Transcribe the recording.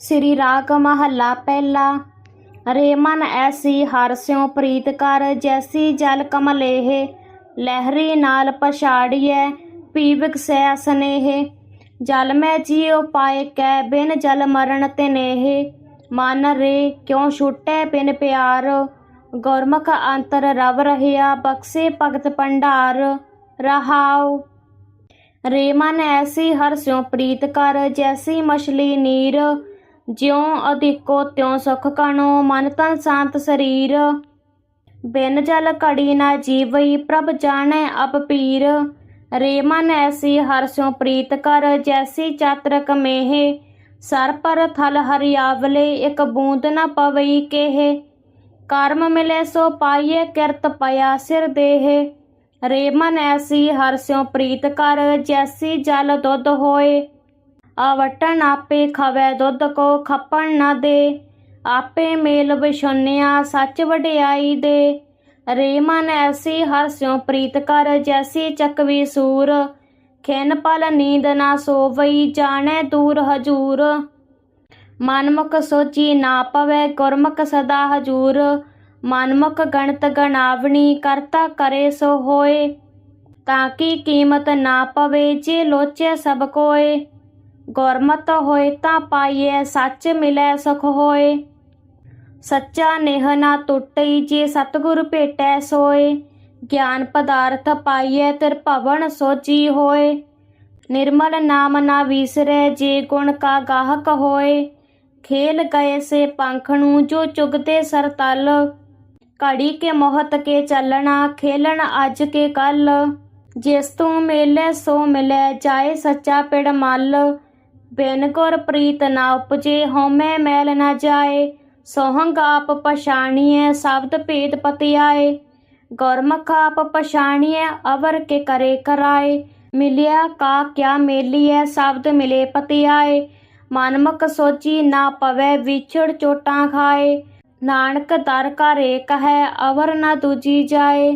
ਸ੍ਰੀ ਰਾਗ ਮਹੱਲਾ ਪਹਿਲਾ। ਰੇਮਨ ਐਸੀ ਹਰਿ ਪ੍ਰੀਤ ਕਰ, ਜੈਸੀ ਜਲ ਕਮਲੇਹ। ਲਹਿਰੀ ਨਾਲ ਪਛਾੜੀਐ, ਪੀਵਕ ਸੈ ਸਨੇਹ। ਜਲ ਮੈਂ ਜੀਉ ਪਾਏ ਕੈ, ਬਿਨ ਜਲ ਮਰਨ ਤਿਨੇਹ। ਮਨ ਰੇ ਕਿਉ ਛੁਟੈ ਬਿਨ ਪਿਆਰ। ਗੁਰਮੁਖ ਅੰਤਰ ਰਵ ਰਹਿਆ, ਬਖਸ਼ੇ ਭਗਤ ਭੰਡਾਰ। ਰਹਾਉ। ਰੇ ਮਨ ਐਸੀ ਹਰ ਸਿਉ ਪ੍ਰੀਤ ਕਰ, ਜੈਸੀ ਮਛਲੀ ਨੀਰ। ਜਿਉ ਅਧਿਕੋ ਤਿਉ ਸੁਖ ਕਣੋ, ਮਨ ਤਨ ਸ਼ਾਂਤ ਸਰੀਰ। ਬਿਨ ਜਲ ਘੜੀ ਨਾ ਜੀਵਈ, ਪ੍ਰਭ ਜਾਣੈ ਅਪ ਪੀਰ। ਰੇ ਮਨ ਐਸੀ ਹਰ ਪ੍ਰੀਤ ਕਰ, ਜੈਸੀ ਚਾਤਰਕ ਮੇਹੇ। ਸਰ ਪਰ ਥਲ ਹਰਿਆਵਲੇ ਇਕ ਬੂੰਦ ਨਾ ਪਵਈ ਕੇਹੇ। ਕਰਮ ਮਿਲੇ ਸੋ ਪਾਈਏ ਕਿਰਤ ਪਿਆ ਸਿਰ ਦੇਹੇ। ਰੇ ਮਨ ਐਸੀ ਹਰਿ ਪ੍ਰੀਤ ਕਰ, ਜੈਸੀ ਜਲ ਦੁੱਧ ਹੋਏ। ਆਵਟਣ ਆਪੇ ਖਵੈ, ਦੁੱਧ ਕੋ ਖੱਪਣ ਨਾ ਦੇ। ਆਪੇ ਮੇਲ ਵਿਸ਼ੁੰਨਿਆ ਸੱਚ ਵਡਿਆਈ ਦੇ। ਰੇਮਨ ਐਸੀ ਹਰ ਸਿਉ ਪ੍ਰੀਤ ਕਰ, ਜੈਸੀ ਚੱਕਵੀ ਸੂਰ। ਖਿਨ ਪਲ ਨੀਂਦ ਨਾ ਸੋਵਈ, ਜਾਣੈ ਦੂਰ ਹਜੂਰ। ਮਨਮੁਖ ਸੋਚੀ ਨਾ ਪਵੇ, ਗੁਰਮੁਖ ਸਦਾ ਹਜੂਰ। ਮਨਮੁਖ ਗਣਤ ਗਣਾਵਣੀ, ਕਰਤਾ ਕਰੇ ਸੋ ਹੋਏ। ਤਾਂ ਕੀ ਕੀਮਤ ਨਾ ਪਵੇ, ਜੇ ਲੋਚੇ ਸਭ ਕੋਏ। ਗੁਰਮਤ ਹੋਏ ਤਾਂ ਪਾਈਐ, ਸੱਚ ਮਿਲੈ ਸੁਖ ਹੋਏ। ਸੱਚਾ ਨੇਹ ਨਾ ਟੁੱਟਈ, ਜੇ ਸਤਿਗੁਰ ਭੇਟੈ ਸੋਏ। ਗਿਆਨ ਪਦਾਰਥ ਪਾਈਐ, ਤਿਰ ਭਵਨ ਸੋਚੀ ਹੋਏ। ਨਿਰਮਲ ਨਾਮ ਨਾ ਵਿਸਰੈ, ਜੇ ਗੁਣ ਕਾ ਗਾਹਕ ਹੋਏ। ਖੇਲ ਗਏ ਸੇ ਪੰਖ ਨੂੰ, ਜੋ ਚੁਗਤੇ ਸਰਤਲ ਘੜੀ ਕੇ ਮੋਹਤ ਕੇ ਚੱਲਣਾ, ਖੇਲਣ ਅੱਜ ਕੇ ਕੱਲ। ਜਿਸ ਤੂੰ ਮੇਲੇ, ਸੋ ਮਿਲੈ, ਜਾਏ ਸੱਚਾ ਪਿੜ ਮੱਲ। ਬਿਨ ਗੁਰ ਪ੍ਰੀਤ ਨਾ ਉਪਜੇ ਹਉਮੈ ਮੈਲ ਨਾ ਜਾਏ, ਸੋਹੰਗ ਆਪ ਪਛਾਣੀਐ ਸ਼ਬਦ ਭੇਦ ਪਤਿਆਏ। ਗੁਰਮੁਖ ਆਪ ਪਛਾਣੀਐ ਅਵਰ ਕੇ ਕਰੇ ਕਰਾਏ, ਮਿਲਿਆ ਕਾ ਕਿਆ ਮੇਲੀਐ ਸ਼ਬਦ ਮਿਲੇ ਪਤਿਆਏ। ਮਨਮੁਖ ਸੋਚੀ ਨਾ ਪਵੇ ਵਿਛੜ ਚੋਟਾਂ ਖਾਏ, ਨਾਨਕ ਦਰ ਘਰ ਏਕ ਹੈ ਅਵਰ ਨਾ ਦੂਜੀ ਜਾਏ।